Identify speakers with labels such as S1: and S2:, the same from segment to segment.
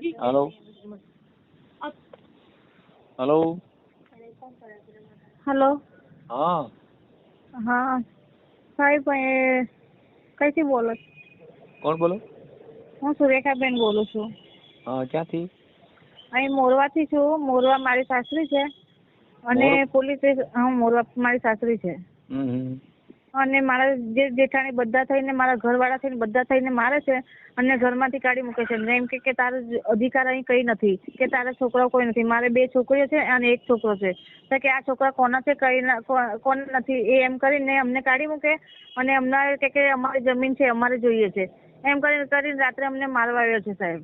S1: Hello hello
S2: hello
S1: હા
S2: હા. સાહેબ કઈથી બોલો
S1: કોણ બોલો?
S2: હું સુરેખાબેન બોલું છું.
S1: હા ક્યાંથી?
S2: અહીં મોરવાથી છું. મોરવા મારી સાસરી છે. અને પોલીસ હું મોરવા મારી સાસરી છે.
S1: હમ.
S2: અને મારા જે જેઠાણી બધા થઈને મારા ઘરવાળા થઈને બધા થઈને મારે છે અને ઘરમાંથી કાઢી મૂકે છે. એમ કે કે તારો અધિકાર અહીં કઈ નથી કે તારા છોકરાઓ કોઈ નથી. મારે બે છોકરીઓ છે અને એક છોકરો છે. તો કે આ છોકરા કોના છે કઈ ના- નથી. એ એમ કરીને અમને કાઢી મૂકે અને અમને કે કે અમારી જમીન છે અમારે જોઈએ છે. એમ કરીને કરીને રાત્રે અમને મારવા આવ્યો છે સાહેબ.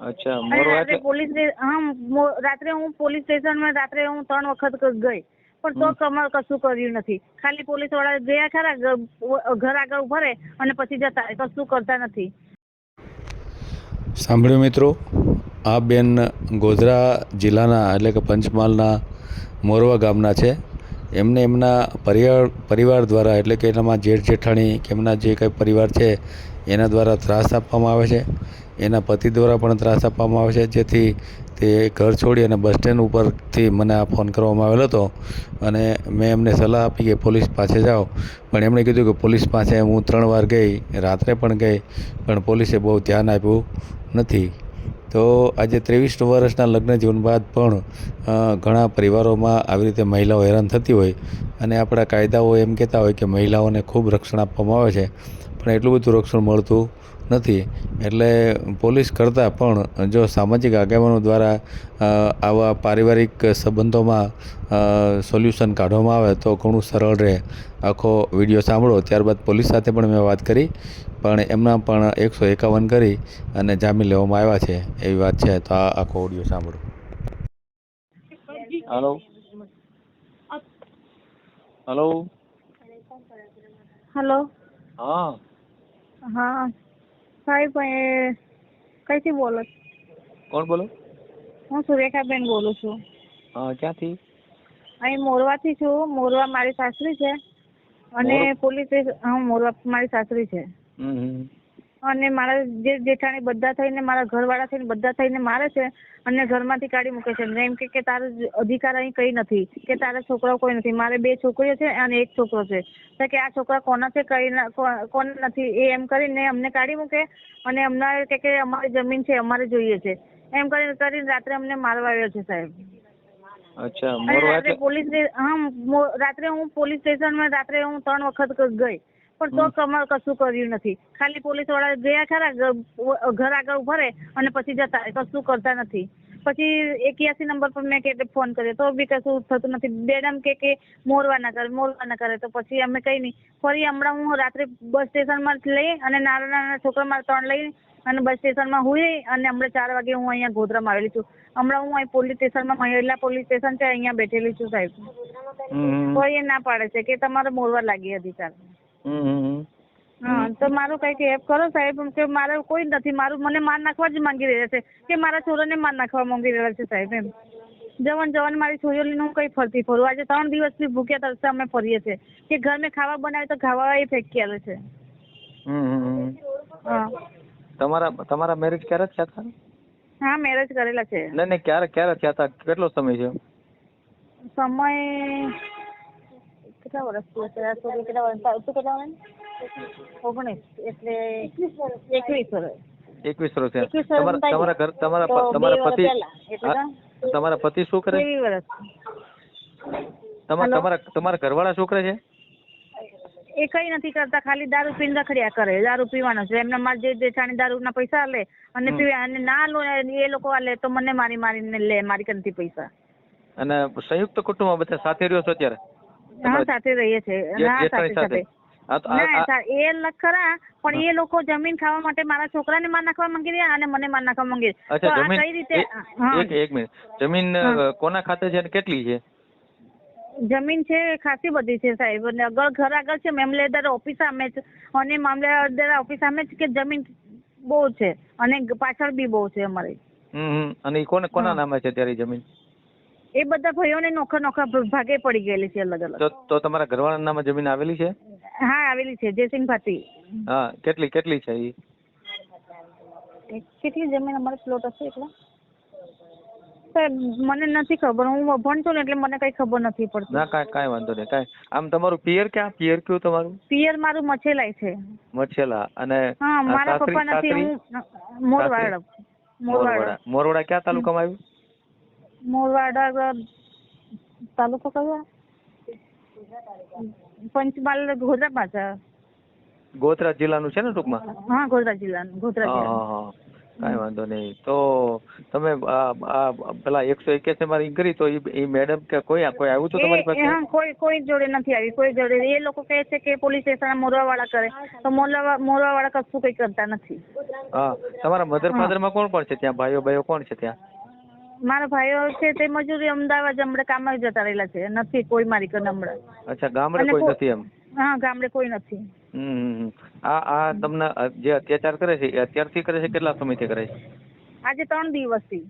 S1: અચ્છા
S2: રાત્રે પોલીસ હા રાત્રે હું પોલીસ સ્ટેશનમાં રાત્રે હું ત્રણ વખત ગઈ. પણ તો કમળ કશું કર્યું નથી. ખાલી પોલીસવાળા ગયા ખરા ઘર આગળ ઊભા રહે અને પછી જતા રહે. કશું કરતા નથી?
S3: સાંભળ્યું મિત્રો આ બેન ગોધરા જિલ્લાના એટલે કે પંચમહાલના મોરવા ગામના છે. એમને એમના પરિવાર પરિવાર દ્વારા એટલે કે એનામાં જેઠ જેઠાણી કે એમના જે કંઈ પરિવાર છે એના દ્વારા ત્રાસ આપવામાં આવે છે. એના પતિ દ્વારા પણ ત્રાસ આપવામાં આવે છે. જેથી તે ઘર છોડી અને બસ સ્ટેન્ડ ઉપરથી મને આ ફોન કરવામાં આવેલો હતો અને મેં એમને સલાહ આપી કે પોલીસ પાસે જાઓ. પણ એમણે કીધું કે પોલીસ પાસે હું ત્રણ વાર ગઈ, રાત્રે પણ ગઈ, પણ પોલીસે બહુ ધ્યાન આપ્યું નથી. તો આજે ત્રેવીસ વર્ષના લગ્ન જીવન બાદ પણ ઘણા પરિવારોમાં આવી રીતે મહિલાઓ હેરાન થતી હોય અને આપણા કાયદાઓ એમ કહેતા હોય કે મહિલાઓને ખૂબ રક્ષણ આપવામાં આવે છે. પણ એટલું બધું રક્ષણ મળતું નથી. એટલે પોલીસ કરતાં પણ જો સામાજિક આગેવાનો દ્વારા આવા પારિવારિક સંબંધોમાં સોલ્યુશન કાઢવામાં આવે તો ઘણું સરળ રહે. આખો વીડિયો સાંભળો ત્યારબાદ પોલીસ સાથે પણ મેં વાત કરી પણ એમના પણ એકસો એકાવન કરી અને જામીન લેવામાં આવ્યા છે. એવી વાત છે તો આ આખો ઓડિયો સાંભળો.
S1: હલો હલો
S2: હલો
S1: હા.
S2: હા. સાહેબ ભાઈ કઈથી બોલો?
S1: કોણ બોલો?
S2: હું સુરેખાબેન બોલું છું.
S1: હા ક્યાંથી?
S2: અહીં મોરવાથી છું. મોરવા મારી સાસરી છે. અને પોલીસ સ્ટેશન હા મોરવા મારી સાસરી છે.
S1: હમ હમ.
S2: અને મારા જે જેઠાણી બધા થઈને મારા ઘરવાળા થઈને બધા થઈને મારે છે અને ઘરમાંથી કાઢી મૂકે છે. એમ કે કે તારો અધિકાર અહીં કઈ નથી કે તારા છોકરાઓ કોઈ નથી. મારે બે છોકરીઓ છે અને એક છોકરો છે. તો કે આ છોકરા કોના છે કઈ કોણ કોના નથી એ એમ કરીને અમને કાઢી મૂકે અને અમને કે કે અમારી જમીન છે અમારે જોઈએ છે. એમ કરીને કરીને રાત્રે અમને મારવા આવ્યો છે સાહેબ.
S1: અચ્છા મોરવા
S2: પોલીસ હા રાત્રે હું પોલીસ સ્ટેશનમાં રાત્રે હું ત્રણ વખત ગઈ. પણ તો
S1: હમ.
S2: કશું કર્યું નથી. ખાલી પોલીસવાળા ગયા ખરા ઘર આગળ ઊભા રહે અને પછી જતા રહે. કશું કરતા નથી? પછી એક્યાસી નંબર પર મેં કે ફોન કર્યો. તો બી કશું થતું નથી. મેડમ કે કે મોરવા ના કરે મોરવા ના કરે. તો પછી અમે કઈ નહીં. ફરી હમણાં હું રાત્રે બસ સ્ટેશનમાં લઈ અને નાના નાના છોકરા મારા ત્રણ લઈ અને બસ સ્ટેશનમાં હું અને હમણાં ચાર વાગે હું અહીંયા ગોધરામાં આવેલી છું. હમણાં હું અહીં પોલીસ સ્ટેશનમાં મહિલા પોલીસ સ્ટેશન છે અહીંયા બેઠેલી છું સાહેબ. તો એ ના પાડે છે કે તમારે મોરવા લાગી હતી
S1: હમ.
S2: હા તો મારું કંઈક હેલ્પ કરો સાહેબ કે મારે કોઈ નથી મારું મને માર નાખવા જ માંગી રહ્યા છે કે મારા છોરાને માર નાખવા માંગી રહ્યા છે સાહેબ એમ. જવાન જવાન મારી છોરીઓ લઈને હું કઈ ફરતી ફરું. આજે ત્રણ દિવસથી ભૂખ્યા તરસે અમે ફરીએ છીએ કે ઘર મેં ખાવા બનાવે તો ખાવા એ ફેંકી આવે છે.
S1: તમારા તમારા મેરેજ ક્યારે થયા હતા?
S2: હા મેરેજ કરેલા છે.
S1: નહીં નહીં ક્યારે ક્યારે થયા હતા? કેટલો સમય છે
S2: સમય કેટલા વર્ષથી હશે આ છોરી કેટલા વર્ષ તું કેટલા વર્ષ ઓગણીસ એટલે એકવીસ વર્ષ.
S1: એકવીસ વર્ષ તમારા ઘર તમારા તમારા પતિ તમારા પતિ શું કરે? તમારા તમારા તમારા ઘરવાળા શું કરે છે?
S2: એ કઈ નથી કરતા ખાલી દારૂ પીને રખડ્યા કરે. દારૂ પીવાનો છે. એમના માર જે જેઠાણી દારૂના પૈસા લે અને પીવા અને ના લો એ લોકો આ લે તો મને મારી મારીને લે મારી કંથી પૈસા.
S1: અને સંયુક્ત કુટુંબમાં બધા સાથે રહ્યો છો અત્યારે?
S2: હા સાથે રહીએ છે હા સાથે
S1: સાથે.
S2: એ ખરા પણ એ લોકો જમીન ખાવા માટે મારા છોકરાને માર નાખવા માંગી રહ્યા અને મને માર નાખવા માંગી. તો આ કઈ રીતે
S1: એક એક મિનિટ. જમીન કોના ખાતે છે અને કેટલી છે?
S2: જમીન છે ખાસી બધી છે સાહેબ. અને આગળ ઘર આગળ છે મામલેદાર ઓફિસ સામે જ અને મામલેદાર ઓફિસ સામે જ કે જમીન બહુ છે. અને પાછળ બી બહુ છે અમારે.
S1: હમ. અને કોને કોના નામે છે ત્યારે જમીન?
S2: એ બધા ભાઈઓને નોખા નોખા ભાગે પડી ગયેલી છે અલગ અલગ.
S1: તો તો તમારા ઘરવાળાના નામે જમીન આવેલી છે?
S2: હા આવેલી છે જયસિંહ ભાતી
S1: હા કેટલી કેટલી છે ઈ?
S2: કેટલી જમીન અમારે પ્લોટ હશે એટલા સાહેબ મને નથી ખબર હું ભણતો ને એટલે મને કઈ ખબર નથી પડતી.
S1: ના કાઈ કાઈ વાંધો નહીં કાઈ. આમ તમારું પિયર ક્યાં? પિયર કયું તમારું?
S2: પિયર મારું મછેલાય છે.
S1: મછેલા અને
S2: હા મારા પપ્પા નથી હું મોરવાડ મોરવાડ.
S1: મોરવાડા. મોરવાડા ક્યાં તાલુકામાં આવ્યું?
S2: મોરવાડા તાલુકો કયો પંચમહાલ ગોધરા પાછળ
S1: ગોધરા જિલ્લાનું છે ને ટૂંકમાં
S2: હા ગોધરા જિલ્લાનું ગોધરા
S1: હા
S2: જિલ્લા
S1: હા હા કાંઈ વાંધો નહીં. તો તમે આ પેલા એકસો એક્યાસી માં ring કરી તો એ મેડમ કે કોઈ કોઈ આવ્યું હતું તમારી
S2: એ હા
S1: પાસે?
S2: કોઈ કોઈ જોડે નથી આવી કોઈ જોડે એ લોકો કહે છે કે પોલીસ સ્ટેશન મોરવા વાળા કરે. તો મોરવા મોરવા વાળા કશું કઈ કરતા નથી.
S1: હા તમારા મધર. ફાધરમાં કોણ કોણ છે ત્યાં? ભાઈઓ ભાઈઓ કોણ છે ત્યાં?
S2: મારા ભાઈઓ છે તે મજૂરી અમદાવાદ હમણાં કામ જતા રહેલા છે. નથી કોઈ મારી કને હમણાં
S1: અચ્છા ગામડે કોઈ નથી એમ?
S2: હા ગામડે કોઈ નથી.
S1: આ આ તમને જે અત્યાચાર કરે છે એ અત્યારથી કરે છે કેટલા સમયથી કરે છે?
S2: આજે ત્રણ દિવસથી.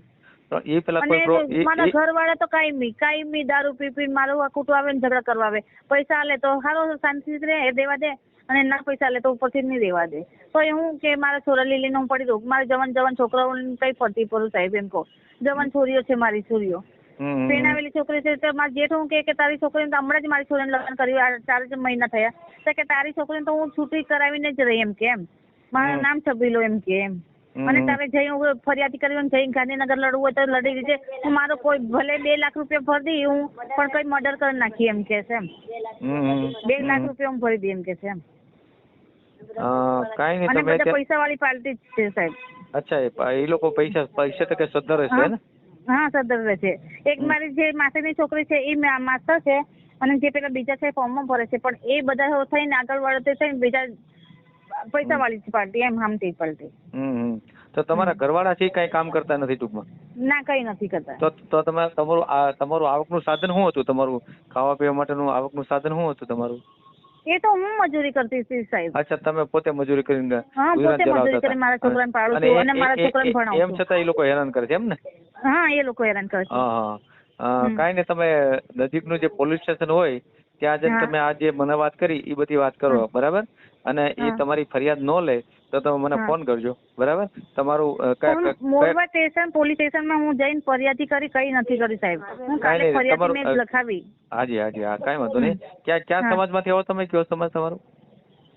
S1: થી એ પેલા કોઈ પ્રો-
S2: મારા
S1: ઘર
S2: ઘરવાળા તો કાયમી કાયમી દારૂ પી પી મારું આ કુટું આવે ને ઝઘડા કરવા આવે. પૈસા આલે તો સારો શાંતિ રહે દેવા દે. અને ના પૈસા લે તો ઉપરથી નહીં દેવા દે. તો એ હું કે મારા છોરા લીલી હું પડી દઉં મારા જવાન જવાન છોકરાઓને કઈ પડતી પડું સાહેબ એમ કહો. જવાન છોરીઓ છે મારી છોરીઓ.
S1: હમ.
S2: છોકરી છે તો મારા જેઠ હું કે તારી છોકરીને તો હમણાં જ મારી છોરીને લગ્ન કર્યું ચાર જ મહિના થયા. તો કે તારી છોકરીને તો હું છૂટી કરાવીને જ રહી એમ કે એમ. મારું. નામ છબીલો એમ કે એમ. અને. તારે જઈ હું ફરિયાદ કરી જઈ ગાંધીનગર લડવું હોય તો લડી લીજે. હું મારો કોઈ ભલે બે લાખ રૂપિયા ભરી દઈ હું પણ કઈ મર્ડર કરી નાખી એમ કે છે એમ. બે લાખ રૂપિયા હું ભરી દઈ એમ કે છે એમ.
S1: કાંઈ નહીં તમે
S2: પૈસા વાળી પાર્ટી જ છે સાહેબ.
S1: અચ્છા એ લોકો પૈસા પૈસા ટકે સદ્ધર હશે ને?
S2: હા સદર રહે છે એક મારી જે માસીની છોકરી છે એ માસ્ટર છે અને જે પેલા બીજા છે ફોર્મમાં ભરે છે પણ એ બધા થઈને આગળ વાળો થઈને બીજા પૈસા વાળી પાર્ટી એમ હામતી પાર્ટી.
S1: હમ. તો તમારા ઘરવાળા છે કઈ કામ કરતા નથી ટૂંકમાં?
S2: ના કઈ નથી કરતા.
S1: તો તો તમે તમારું તમારું આવકનું સાધન શું હતું? તમારું ખાવા પીવા માટેનું આવકનું સાધન શું હતું તમારું?
S2: એ તો હું મજૂરી કરતી હતી સાહેબ.
S1: અચ્છા તમે પોતે મજૂરી કરીને
S2: હા, પોતે મજૂરી કરીને મારા છોકરાને પાડું છું અને મારા છોકરાને ભણાવું
S1: એમ છતાં એ લોકો હેરાન કરે છે એમ ને?
S2: હા એ લોકો હેરાન કરે છે.
S1: હા હા. કાંઈ નહીં તમે નજીકનું જે પોલીસ સ્ટેશન હોય ત્યાં જઈને તમે આ જે મને વાત કરી એ બધી વાત કરો બરાબર? અને એ તમારી ફરિયાદ ન લે તો તમે મને ફોન કરજો બરાબર? તમારું કયા-
S2: મોરવા સ્ટેશન પોલીસ સ્ટેશનમાં હું જઈને ફરિયાદી કરી કઈ નથી કરી સાહેબ. હું કાલે ફરિયાદી મેં લખાવી.
S1: હાજી હાજી હા કાઈ વાંધો નહીં. ક્યાં ક્યાં. સમાજમાંથી આવો તમે કયો સમાજ તમારો?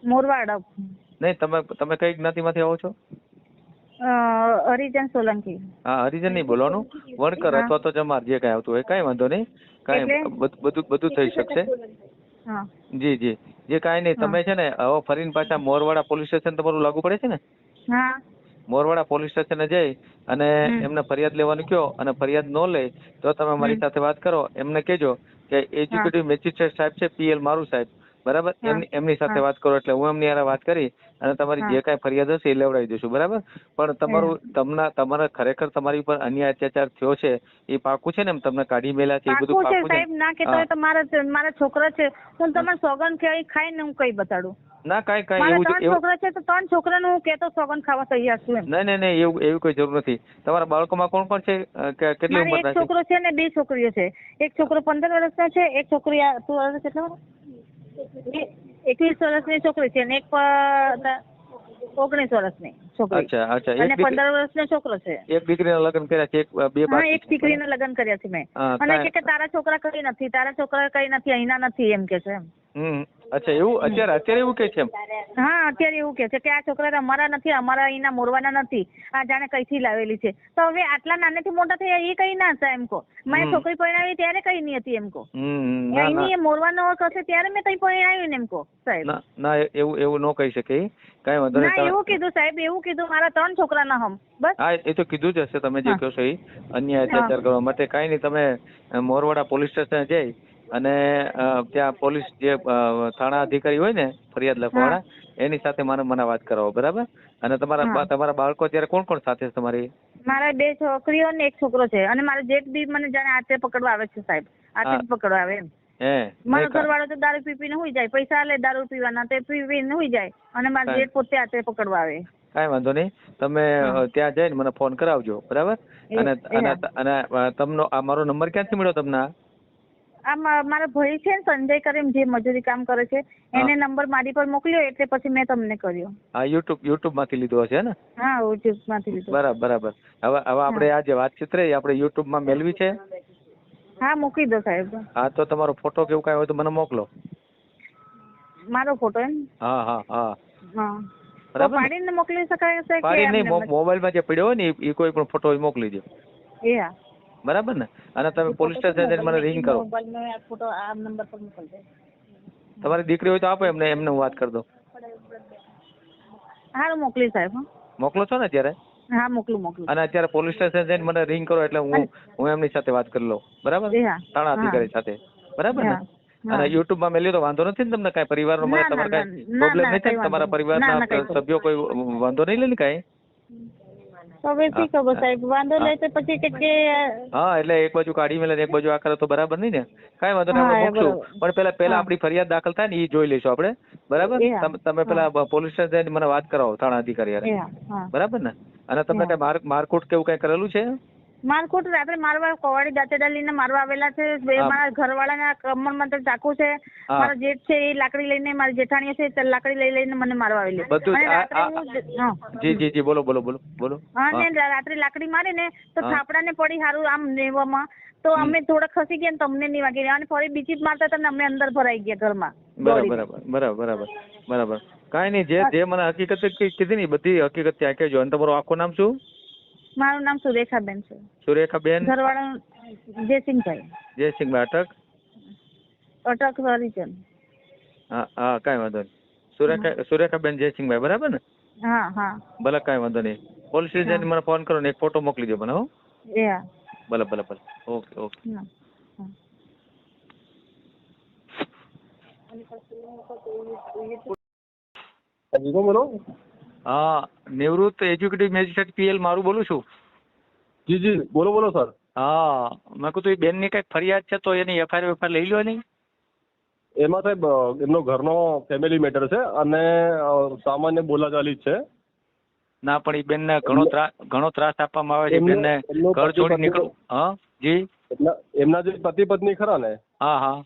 S2: મોરવાડ.
S1: નહીં તમે તમે કઈ જ્ઞાતિમાંથી આવો છો?
S2: હરિજન સોલંકી.
S1: હા હરિજન નહીં બોલવાનું. વણકર અથવા તો જમાર જે કઈ આવતું હોય કઈ વાંધો નહીં. કઈ? બધું બધું બધું થઈ શકશે. જી જી. જે કાંઈ નહીં તમે છે ને હવે ફરીને પાછા મોરવાડા પોલીસ સ્ટેશન તમારું લાગુ પડે છે ને? મોરવાડા પોલીસ સ્ટેશને જઈ અને એમને ફરિયાદ લેવાનું કયો અને ફરિયાદ ન લે તો તમે મારી સાથે વાત કરો. એમને કહેજો કે એજ્યુકેટિવ મેજિસ્ટ્રેટ સાહેબ છે પીએલ મારું સાહેબ. બરાબર. એમની એમની સાથે વાત કરો એટલે હું એમની યાર વાત કરી અને તમારી જે કાંઈ ફરિયાદ હશે એ લેવડાવી દઈશું બરાબર? પણ તમારું તમને તમારા ખરેખર તમારી ઉપર અન્યાય અત્યાચાર થયો છે એ પાકું છે ને એમ તમને કાઢી મેલા છે એ બધું
S2: પાકું છે સાહેબ ના કેતો તો મારા મારા છોકરા છે હું તમારે સોગન ખાઈ ખાઈને હું કઈ બતાડું?
S1: ના કઈ કઈ એવું
S2: ત્રણ છોકરા છે તો ત્રણ છોકરાનું હું કેતો સોગન ખાવા તૈયાર છું એમ.
S1: નહીં નહીં નહીં એવું એવી કોઈ જરૂર નથી. તમારા બાળકોમાં કોણ કોણ છે? કેટલી
S2: મારે
S1: ઉંમરના
S2: એક
S1: છે?
S2: છોકરો છે ને બે છોકરીઓ છે. એક છોકરો પંદર વર્ષનો છે એક છોકરી આ- તું વર્ષ કેટલા વર્ષ? એકવીસ વર્ષની છોકરી છે અને એક ઓગણીસ વર્ષની છોકરી.
S1: અચ્છા અચ્છા
S2: અને પંદર વર્ષનો છોકરો છે.
S1: એક દીકરીના લગ્ન કર્યા છે એક બે
S2: હા એક દીકરીના લગ્ન કર્યા છે મેં. અને કે તારા છોકરા કઈ નથી તારા છોકરા કઈ નથી અહીંના નથી એમ કે છે એમ.
S1: અચ્છા એવું? અત્યારે અત્યારે એવું કે છે
S2: હા અત્યારે એવું કે છે કે આ છોકરા અમારા નથી અમારા અહીંના મોરવાના નથી. આ જાણે કઈથી લાવેલી છે. તો હવે આટલા નાનેથી મોટા થયા એ કઈ ના હતા એમ કો મેં છોકરી પરણાવી ત્યારે કઈ નહીં હતી એમ
S1: કો
S2: અહીંની મોરવાનો હશે ત્યારે મેં કઈ પરણાવી ને એમ કો સાહેબ.
S1: ના એવું એવું ન કહી શકે કઈ વાંધો
S2: ના
S1: નહીં
S2: એવું કીધું સાહેબ એવું કીધું મારા ત્રણ છોકરા ના હમ. બસ.
S1: હા એ તો કીધું જ હશે તમે જે. કહો છો એ. અન્યાય અત્યાચાર કરવા માટે કઈ નહીં તમે મોરવાડા પોલીસ સ્ટેશન જઈ અને ત્યાં પોલીસ જે થાણા અધિકારી હોય ને ફરિયાદ લખવાના એની સાથે મને મને વાત કરાવો બરાબર? અને તમારા તમારા બાળકો અત્યારે કોણ કોણ સાથે છે તમારી?
S2: મારા બે છોકરીઓ ને એક છોકરો છે. અને મારો જેઠ બી મને જાણે આતે પકડવા આવે છે સાહેબ.
S1: આતે
S2: પકડવા આવે એમ. મારો ઘરવાળો તો દારૂ પી પીને હુઈ જાય. પૈસા લે દારૂ પીવાના તે પી પીને હોઈ જાય. અને મારા. જેઠ પોતે આતે પકડવા આવે.
S1: કાંઈ વાંધો નહીં. તમે ત્યાં જઈને મને ફોન કરાવજો બરાબર? અને અને. તમનો આ મારો નંબર ક્યાંથી મળ્યો તમને? આ?
S2: મારા ભાઈ છે ને સંજય કરીને જે મજૂરી કામ કરે છે એને નંબર મારી પર મોકલ્યો એટલે પછી મેં તમને કર્યો.
S1: હા યુટ્યુબ યુટ્યુબમાંથી લીધો હશે ને?
S2: હા યુટ્યુબમાંથી લીધો.
S1: બરાબર બરાબર. હવે હવે આપણે આ જે વાતચીત રહી આપણે યુટ્યુબમાં મેળવી છે?
S2: હા મૂકી દો સાહેબ.
S1: હા તો તમારો ફોટો કેવું કાંઈ હોય તો મને મોકલો.
S2: મારો ફોટો એમ?
S1: હા હા હા.
S2: હા.
S1: બરાબર?
S2: પાડીને મોકલી શકાય છે કે
S1: પાડી નહીં
S2: એમને એમ જ?
S1: મોબાઈલમાં જે પડ્યો હોય ને એ કોઈ પણ ફોટો મોકલી દો
S2: એ હા.
S1: બરાબર ને? અને તમે પોલીસ સ્ટેશન જઈને મને રિંગ કરો.
S2: ફોટો આ નંબર પર મોકલજો.
S1: તમારી દીકરી હોય તો આપો એમને એમને હું વાત કરી દઉં.
S2: હા મોકલી સાહેબ
S1: મોકલો છો ને અત્યારે?
S2: હા મોકલું મોકલું.
S1: અને અત્યારે પોલીસ સ્ટેશન જઈને મને રિંગ કરો એટલે હું હું એમની સાથે વાત કરી લઉં. બરાબર?
S2: હા
S1: અધિકારી સાથે. બરાબર ને. અને યુટ્યુબમાં મેલ્યો તો વાંધો નથી ને તમને કાંઈ પરિવારનો
S2: મને
S1: તમારે કાંઈ પ્રોબ્લેમ નથી તમારા
S2: પરિવાર ના, ના,
S1: પરિવારના સભ્યો કોઈ વાંધો નહીં લે ને કાંઈ?
S2: હવે શી ખબર સાહેબ? વાંધો લે તો પછી કે કે
S1: હા એટલે એક બાજુ કાઢી મેલે એક બાજુ આ કરે તો બરાબર નહીં ને? કાંઈ વાંધો નહીં આપણે મૂકશું. પણ પેલા પેલા આપણી ફરિયાદ દાખલ થાય ને એ જોઈ લઈશું આપણે. બરાબર? તમે પેલા પોલીસ સ્ટેશન જઈને મને વાત કરાવો થાણા અધિકારી બરાબર ને? અને તમે કઈ મારકુટ કેવું કઈ કરેલું છે?
S2: મારકોટ રાત્રે મારવા કોવાડી દાંતેડા લઈને મારવા આવેલા છે. બે. મારા ઘરવાળાના કમરમાં તો ચાકુ છે. મારા જેઠ છે એ લાકડી લઈને મારી જેઠાણી છે તે લાકડી લઈ લઈને મને મારવા આવેલી.
S1: બધું જ
S2: જ-.
S1: જી બોલો બોલો બોલો બોલો.
S2: હા. ને રાત્રે લાકડી મારે ને તો. થાપડાને પડી હારું આમ નેવામાં. તો અમે થોડા ખસી ગયા ને તમને નહીં વાગી અને ફરી બીજી મારતા તમને અમે અંદર ભરાઈ ગયા ઘરમાં.
S1: બરાબર બરાબર બરાબર બરાબર કાંઈ નહીં જે જે મને હકીકત કીધી ને બધી હકીકત ત્યાં કહેજો. અને તમારું આખું નામ શું?
S2: મારું નામ સુરેખાબેન છે.
S1: સુરેખાબેન?
S2: ઘરવાળા જયસિંહભાઈ.
S1: જયસિંહભાઈ અટક?
S2: અટક હરિજન.
S1: હા હા કાંઈ વાંધો નહીં. સુરેખા સુરેખાબેન જયસિંહભાઈ બરાબર ને?
S2: હા હા.
S1: ભલે કાંઈ વાંધો નહીં. પોલીસ સ્ટેશન મને ફોન કરો ને એક ફોટો મોકલી દો મને હો.
S2: એ હા.
S1: ભલે ભલે ભલે. Okay okay.
S2: હા હા.
S4: હજી કોણ બોલો.
S1: હા નિવૃત્ત એજ્યુકેટિવ મેજિસ્ટ્રેટ પીએલ મારું બોલું છું.
S4: જી જી બોલો બોલો સર.
S1: હા મેં કીધું એ બેનની કંઈક ફરિયાદ છે તો એની એફઆઈઆર વેફઆઈઆર લઈ લો નહીં
S4: એમાં સાહેબ એમનો ઘરનો ફેમિલી મેટર છે અને સામાન્ય બોલાચાલી છે.
S1: ના પણ એ બેનને ઘણો ત્રાસ ઘણો ત્રાસ આપવામાં આવે છે.
S4: બેન
S1: બેનને ઘર છોડી નીકળવું હા જી.
S4: એમના જે પતિ પત્ની ખરા ને?
S1: હા હા.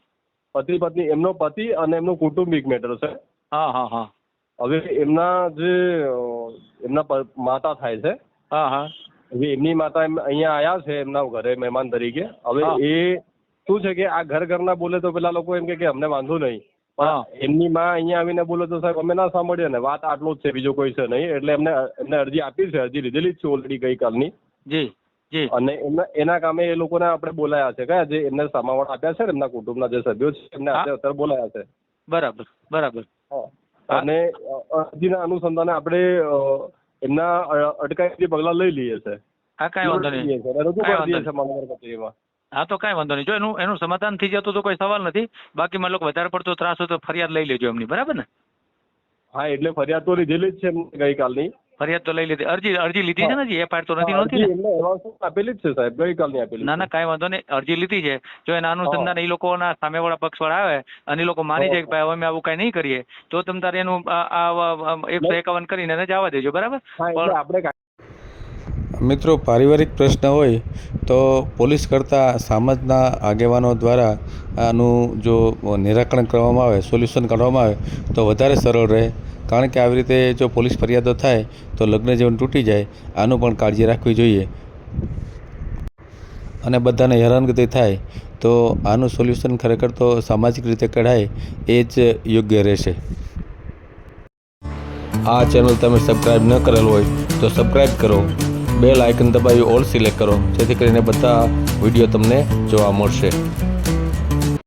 S4: પતિ પત્ની એમનો પતિ અને એમનું કુટુંબિક મેટર છે.
S1: હા હા હા.
S4: હવે એમના જે એમના માતા થાય છે.
S1: હા હા.
S4: હવે એમની માતા અહીંયા આયા છે એમના ઘરે મહેમાન તરીકે. હવે એ શું છે કે આ ઘર ઘરના બોલે તો પેલા લોકો એમ કે અમને વાંધો નહીં. પણ એમની માં અહીંયા આવીને બોલે તો સાહેબ અમે ના સાંભળીએ ને વાત આટલું જ છે બીજું કોઈ છે નહીં. એટલે એમને એમને અરજી આપી છે અરજી લીધેલી જ છે ઓલરેડી ગઈકાલની
S1: જી જી.
S4: અને એમના એના કામે એ લોકોને આપણે બોલાયા છે. કયા? જે એમને સામાવાળા આપ્યા છે ને એમના કુટુંબના જે સભ્યો છે એમને અત્યારે બોલાયા છે.
S1: બરાબર બરાબર.
S4: હા. અને અરજીના અનુસંધાને આપણે એમના અટકાયતી પગલાં લઈ લઈએ છે.
S1: હા કાંઈ વાંધો નહીં.
S4: રજૂ કરી દઈએ છે મામલતદાર કચેરીમાં.
S1: હા તો કાંઈ વાંધો નહીં. જો એનું એનું સમાધાન થઈ જતું તો કોઈ સવાલ નથી. બાકી મને લોકો વધારે પડતો ત્રાસ હોય તો ફરિયાદ લઈ લેજો એમની. બરાબર ને?
S4: હા એટલે ફરિયાદ તો લીધેલી જ છે ગઈકાલની.
S1: ફરિયાદ તો લઈ લીધી. અરજી અરજી લીધી છે ને હજી? એફઆઈઆર તો નથી
S4: નોંધી
S1: ને?
S4: આપેલી જ છે સાહેબ? ગઈકાલની આપેલી
S1: ના ના કાંઈ વાંધો નહીં. અરજી લીધી છે. જો એના અનુસંધાન એ લોકોના સામેવાળા પક્ષવાળા આવે અને એ લોકો માની જાય કે ભાઈ હવે અમે આવું કાંઈ નહીં કરીએ તો તમે તારે એનું એકસો એકાવન કરીને એને જવા દેજો બરાબર? પણ
S4: આપણે
S3: મિત્રો પારિવારિક પ્રશ્ન હોય તો પોલીસ કરતાં સમાજના આગેવાનો દ્વારા આનું જો નિરાકરણ કરવામાં આવે સોલ્યુશન કાઢવામાં આવે તો વધારે સરળ રહે. કારણ કે આવી રીતે જો પોલીસ ફરિયાદો થાય, તો લગ્ન જીવન તૂટી જાય, આનું પણ કાળજી રાખવી જોઈએ. અને બધાને હેરાનગતિ થાય, તો આનું સોલ્યુશન ખરેખર તો સામાજિક રીતે કઢાય, એ જ યોગ્ય રહેશે. આ ચેનલ તમે સબસ્ક્રાઈબ ન કરેલ હોય, તો સબસ્ક્રાઈબ કરો. બેલ આઇકન દબાવી ઓલ સિલેક્ટ કરો, જેથી કરીને બધા વીડિયો તમને જોવા મળશે.